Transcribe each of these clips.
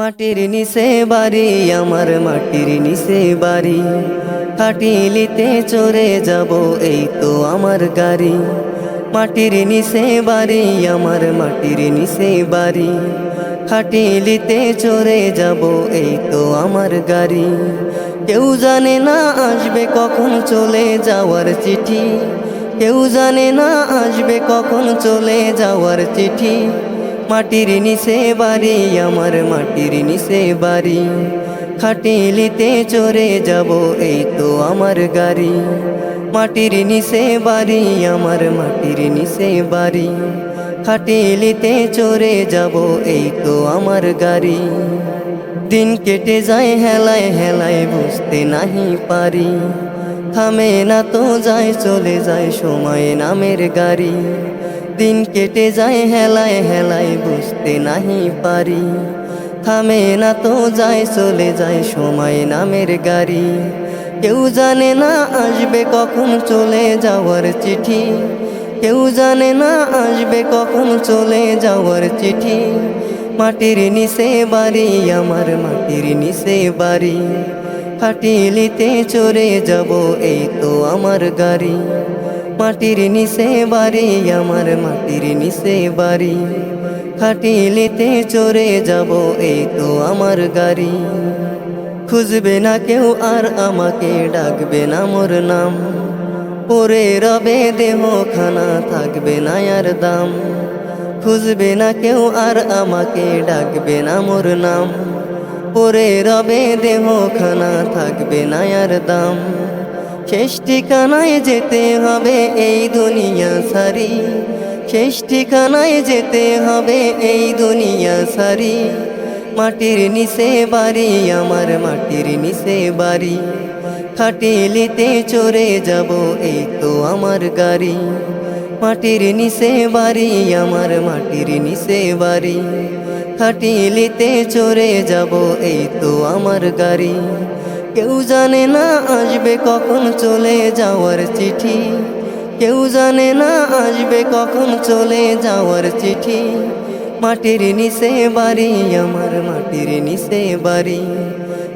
মাটির নিচে বাড়ি, আমার মাটির নিচে বাড়ি। খাটিলিতে চড়ে যাব, এই তো আমার গাড়ি। মাটির নিচে বাড়ি, আমার মাটির নিচে বাড়ি। খাটিলিতে চড়ে যাব, এই তো আমার গাড়ি। কেউ জানে না আসবে কখন চলে যাওয়ার চিঠি। কেউ জানে না আসবে কখন চলে যাওয়ার চিঠি। মাটির নিচে বাড়ি, আমার মাটির নিচে বাড়ি। খাটিলিতে চড়ে যাব, এই তো আমার গাড়ি। মাটির নিচে বাড়ি, আমার মাটির নিচে বাড়ি। খাটিলিতে চড়ে যাব, এই তো আমার গাড়ি। দিন কেটে যায়, হেলায় হেলায় বুঝতে নাহি পারি। থামে না তো যায়, চলে যায় সময় নামের গাড়ি। দিন কেটে যায়, হেলায় হেলায় বুঝতে নাহি পারি। থামে না তো যায়, চলে যায় সময় নামের গাড়ি। কেউ জানে না আসবে কখন চলে যাওয়ার চিঠি। কেউ জানে না আসবে কখন চলে যাওয়ার চিঠি। মাটির নিচে বাড়ি, আমার মাটির নিচে বাড়ি। খাটিলিতে চড়ে যাব, এই তো আমার গাড়ি। মাটির নিচে বাড়ি, আমার মাটির নিচে বাড়ি। খাটিলিতে চড়ে যাব, এই তো আমার গাড়ি। খুঁজবে না কেউ আর আমাকে, ডাকবে না মোর নাম। পরে রবে দেহ খানা থাকবে না আর দাম। খুঁজবে না কেউ আর আমাকে, ডাকবে না মোর নাম। পরে রবে দেহ খানা থাকবে না আর দাম। শেষ ঠিকানায় যেতে হবে এই দুনিয়া সারি। শেষ ঠিকানায় যেতে হবে এই দুনিয়া সারি। মাটির নিচে বাড়ি, আমার মাটির নিচে বাড়ি। খাটিলিতে চড়ে যাব, এই তো আমার গাড়ি। মাটির নিচে বাড়ি, আমার মাটির নিচে বাড়ি। খাটিলিতে চড়ে যাব, এই তো আমার গাড়ি। কেউ জানে না আসবে কখন চলে যাওয়ার চিঠি। কেউ জানে না আসবে কখন চলে যাওয়ার চিঠি। মাটির নিচে বাড়ি, আমার মাটির নিচে বাড়ি।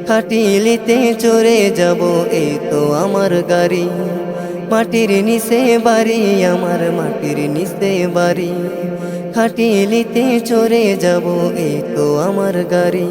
খাটিলিতে চড়ে যাব, এই তো আমার গাড়ি। মাটির নিচে বাড়ি, আমার মাটির নিচে বাড়ি। খাটিলিতে চড়ে যাব, এই তো আমার গাড়ি।